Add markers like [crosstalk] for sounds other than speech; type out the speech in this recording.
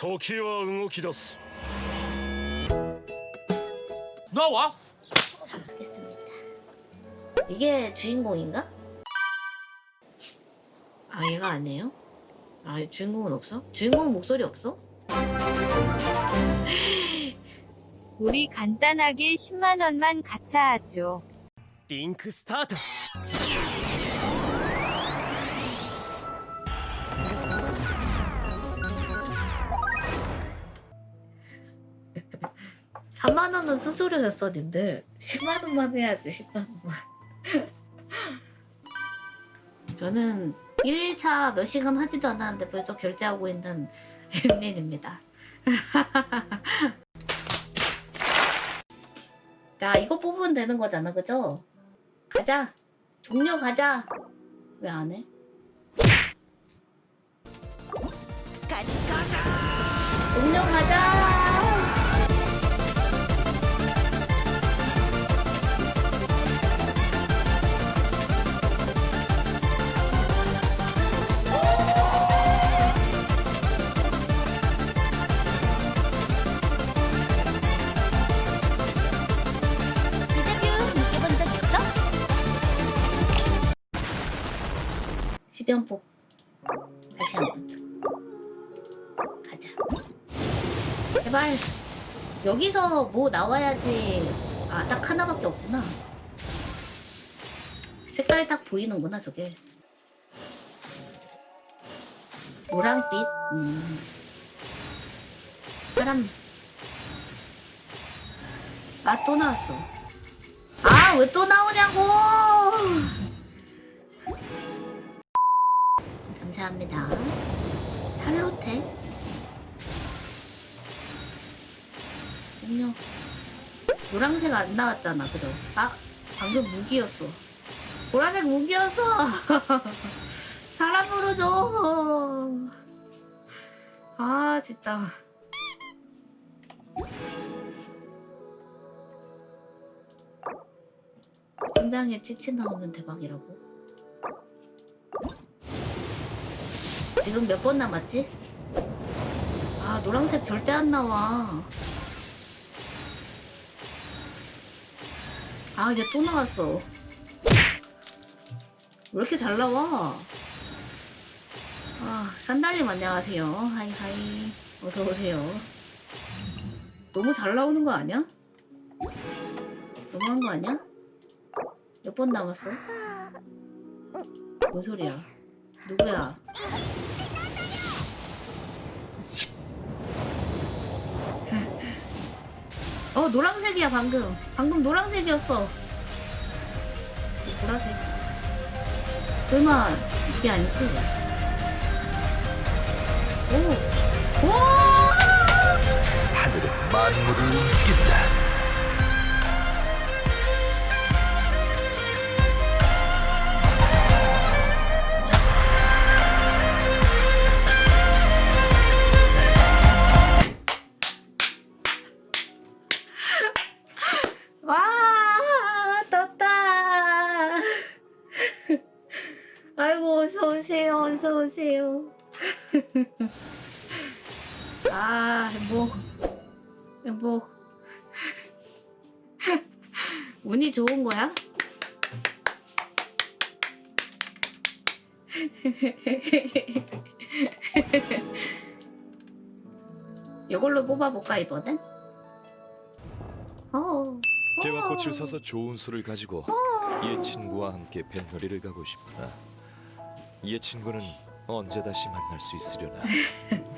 時は動き出す 나와? 하겠습니다. 이게 주인공인가? 아 얘가 아니에요? 아 주인공은 없어? 주인공 목소리 없어? [laughs] 우리 간단하게 10만 원만 가차하죠. リンクスタート 4만 원은 수수료였어 님들. 10만 원만 해야지 10만 원만. [laughs] 저는 1차 몇 시간 하지도 않았는데 벌써 결제하고 있는 엠민입니다. [laughs] 자 이거 뽑으면 되는 거잖아 그죠? 가자. 종료 가자. 왜 안 해? 종료 가자 시변폭. 다시 한번 가자. 제발. 여기서 뭐 나와야지. 아 딱 하나밖에 없구나. 색깔 딱 보이는구나 저게. 노랑빛? 음. 파람 아 또 나왔어. 아 왜 또 나오냐고 감사합니다. 탈로테. 안녕. 노란색 안 나왔잖아, 그죠? 아, 방금 무기였어. 보라색 무기였어. [laughs] 사람으로 줘. 아, 진짜. 천장에 치치 나오면 대박이라고. 지금 몇 번 남았지? 아 노란색 절대 안 나와 아 이제 또 나왔어 왜 이렇게 잘 나와 아 산달님 안녕하세요 하이하이 어서오세요 너무 잘 나오는 거 아니야? 너무한 거 아니야? 몇 번 남았어? 뭔 소리야 누구야? 어 노란색이야 방금 방금 노란색이었어 보라색 설마 이게 아니지? 오! 오! 하늘은 만물을 움직인다. 어서 오세요 [laughs] 아 행복 행복 [laughs] 운이 좋은 거야? [laughs] 이걸로 뽑아볼까 이번엔? 어. 개화꽃을 사서 좋은 수를 가지고 옛 친구와 함께 뱃놀이를 가고 싶으나 옛 친구는 언제 다시 만날 수 있으려나 [laughs]